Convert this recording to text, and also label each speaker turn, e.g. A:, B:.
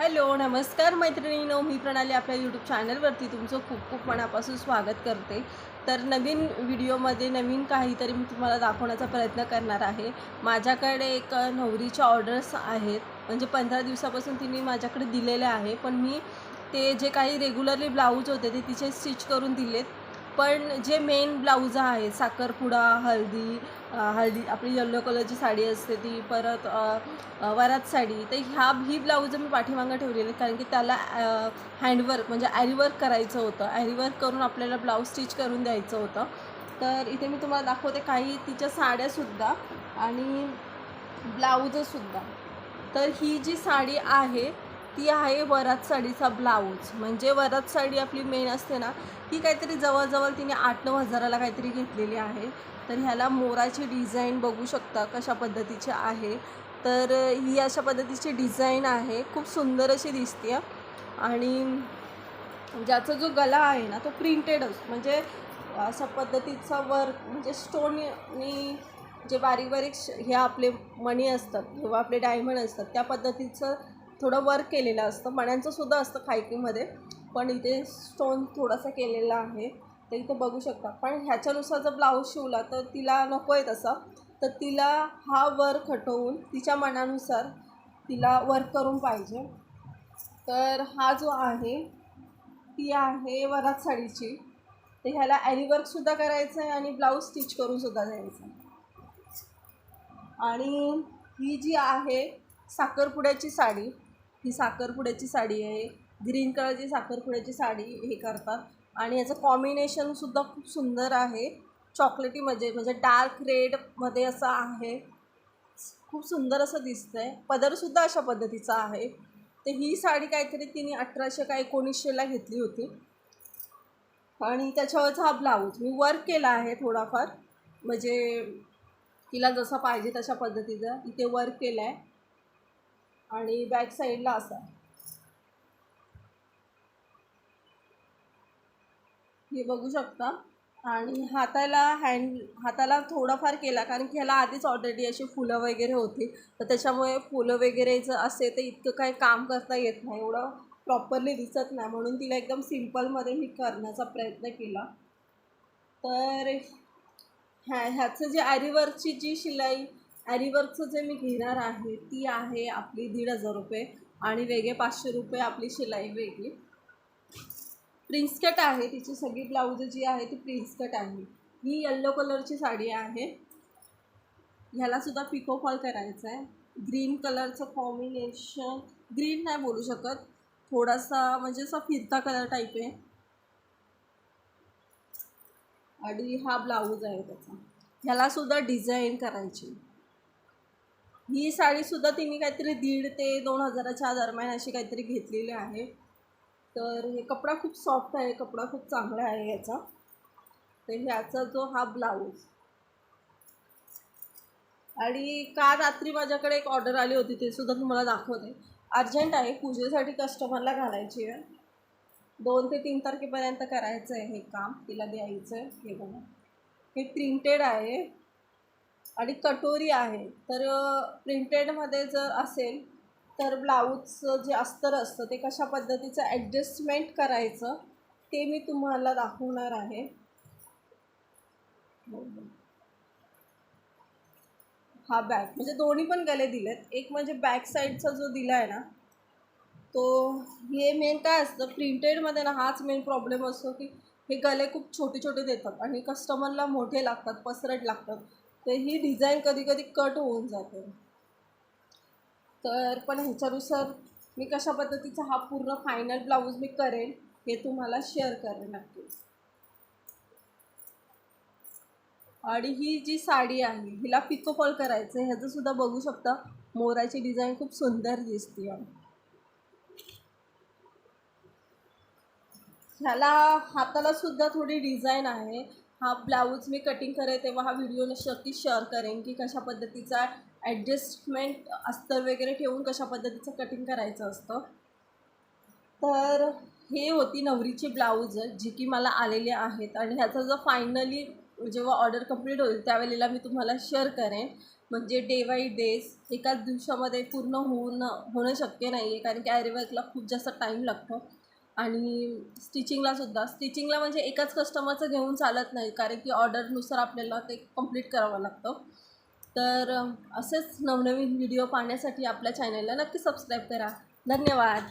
A: Hello नमस्कार मैत्रिणीनो. मी प्रणाली आपल्या यूट्यूब चॅनलवरती तुमचं खूप खूप मनापासून स्वागत करते. तर नवीन व्हिडिओमध्ये नवीन काहीतरी मी तुम्हाला दाखवण्याचा प्रयत्न करणार आहे. माझ्याकडे एक नवरीच्या ऑर्डर्स आहेत. म्हणजे पंधरा दिवसापासून तिने माझ्याकडे दिलेले आहे. पण मी ते जे काही रेग्युलरली ब्लाऊज होते ते तिचे स्टिच करून दिलेत. पण जे मेन ब्लाऊज आहे साखरपुडा हळदी हळदी आपली येल्लो कलरची साडी असते ती परत वरात साडी तर ह्या ही ब्लाऊज मी पाठीमागं ठेवलेली कारण की त्याला हँडवर्क म्हणजे ॲरीवर्क करायचं होतं. ॲरीवर्क करून आपल्याला ब्लाऊज स्टिच करून द्यायचं होतं. तर इथे मी तुम्हाला दाखवते काही तिच्या साड्यासुद्धा आणि ब्लाऊजसुद्धा तर ही जी साडी आहे ती आहे वरात साडीचा ब्लाऊज. म्हणजे वरात साडी आपली मेन असते ना ती काहीतरी जवळजवळ तिने आठ नऊ हजाराला काहीतरी घेतलेली आहे. तर ह्याला मोराची डिझाईन बघू शकता कशा पद्धतीची आहे. तर ही अशा पद्धतीची डिझाईन आहे. खूप सुंदर अशी दिसते आणि ज्याचा जो गला आहे ना तो प्रिंटेड असतो म्हणजे अशा पद्धतीचा वर्क म्हणजे स्टोननी जे बारीक बारीक श- हे आपले मणी असतात किंवा आपले डायमंड असतात त्या पद्धतीचं थोडं वर्क केलेलं असतं. मण्यांचं सुद्धा असतं खायकीमध्ये. पण इथे स्टोन थोडासा केलेला आहे. तर इथे बघू शकता. पण ह्याच्यानुसार जर ब्लाऊज शिवला तर तिला नको आहे तसा. तर तिला हा वर्क हटवून तिच्या मनानुसार तिला वर्क करून पाहिजे. तर हा जो आहे ती आहे वरात साडीची तर ह्याला ॲरीवर्कसुद्धा करायचं आहे आणि ब्लाऊज स्टिच करूनसुद्धा द्यायचं. आहे आणि ही जी आहे साखरपुड्याची साडी ही साखरपुड्याची साडी आहे. ग्रीन कलरची साखरपुड्याची साडी हे करतात. आणि याचं कॉम्बिनेशनसुद्धा खूप सुंदर आहे. चॉकलेटीमध्ये म्हणजे डार्क रेडमध्ये असं आहे. खूप सुंदर असं दिसतं आहे पदरसुद्धा अशा पद्धतीचा आहे. तर ही साडी काहीतरी तिने अठराशे का एकोणीसशेला घेतली होती. आणि त्याच्यावरचा हा ब्लाऊज मी वर्क केला आहे थोडाफार. म्हणजे तिला जसा पाहिजे तशा पद्धतीचा. इथे वर्क केलं आहे आणि बॅक साईडला असा. हे बघू शकता. आणि हाताला हँड हाताला थोडाफार केला कारण की ह्याला आधीच ऑलरेडी अशी फुलं वगैरे होती. तर त्याच्यामुळे फुलं वगैरे जर असे तर इतकं काही काम करता येत नाही. एवढं प्रॉपरली दिसत नाही. म्हणून तिला एकदम सिम्पलमध्ये मी करण्याचा प्रयत्न केला. तर ह्या ह्याचं जे आरीवरची जी शिलाई ॲरीवर्कचं जे मी घेणार आहे ती आहे आपली दीड हजार रुपये आणि वेगळे पाचशे रुपये आपली शिलाई वेगळी. प्रिन्स कट आहे तिची सगळी ब्लाऊज जी आहे ती प्रिन्स कट आहे. ही येल्लो कलरची साडी आहे. ह्यालासुद्धा पिको फॉल करायचं आहे. ग्रीन कलरचं कॉम्बिनेशन ग्रीन नाही बोलू शकत. थोडासा म्हणजे असा फिरता कलर टाईप आहे. आणि हा ब्लाऊज आहे त्याचा. ह्यालासुद्धा डिझाईन करायची. ही साडीसुद्धा तिने काहीतरी दीड ते दोन हजाराच्या दरम्यान अशी काहीतरी घेतलेली आहे. तर हे कपडा खूप सॉफ्ट आहे कपडा खूप चांगला आहे याचा. तर ह्याचा जो हा ब्लाऊज आणि का रात्री माझ्याकडे एक ऑर्डर आली होती ते सुद्धा तुम्हाला दाखवते. अर्जंट आहे पूजेसाठी कस्टमरला घालायची आहे. दोन ते तीन तारखेपर्यंत करायचं आहे हे काम तिला द्यायचं आहे हे बघा. हे प्रिंटेड आहे. आणि कटोरी आहे तर प्रिंटेडमध्ये जर असेल तर ब्लाऊजचं जे अस्तर असतं ते कशा पद्धतीचं ॲडजस्टमेंट करायचं ते मी तुम्हाला दाखवणार आहे. हा बॅक म्हणजे दोन्ही पण गले दिलेत. एक म्हणजे बॅक साईडचा जो दिला आहे ना तो हे मेन काय असतं प्रिंटेडमध्ये ना हाच मेन प्रॉब्लेम असतो की हे गले खूप छोटे छोटे देतात आणि कस्टमरला मोठे लागतात पसरट लागतात. तर ही डिझाईन कधी कधी कट होऊन जाते. तर पण ह्याच्यानुसार मी कशा पद्धतीचा हा पूर्ण फायनल ब्लाऊज मी करेन हे तुम्हाला शेअर करेन नक्कीच आणि ही जी साडी आहे हिला पिको फॉल करायचं ह्याचं सुद्धा बघू शकता. मोराची डिझाईन खूप सुंदर दिसते ह्याला हाताला सुद्धा थोडी डिझाईन आहे. हा ब्लाऊज मी कटिंग करेन तेव्हा हा व्हिडिओ नक्की शेअर करेन की कशा पद्धतीचा ॲडजस्टमेंट अस्तर वगैरे ठेवून कशा पद्धतीचं कटिंग करायचं असतं. तर हे होती नवरीची ब्लाऊज जी की मला आलेली आहेत आणि ह्याचा जर फायनली जेव्हा ऑर्डर कंप्लीट होईल त्यावेळेला मी तुम्हाला शेअर करेन. म्हणजे डे बाय डेज एकाच दिवसामध्ये पूर्ण होऊन होणं शक्य नाही आहे कारण की ॲरीवर्कला खूप जास्त टाईम लागतो. आणि स्टिचिंगला सुद्धा. स्टिचिंगला म्हणजे एकाच कस्टमरचं घेऊन चालत नाही. कारण की ऑर्डरनुसार आपल्याला ते कंप्लीट करावं लागतं. तर असेच नवनवीन व्हिडिओ पाहण्यासाठी आपल्या चॅनलला नक्की सबस्क्राईब करा. धन्यवाद.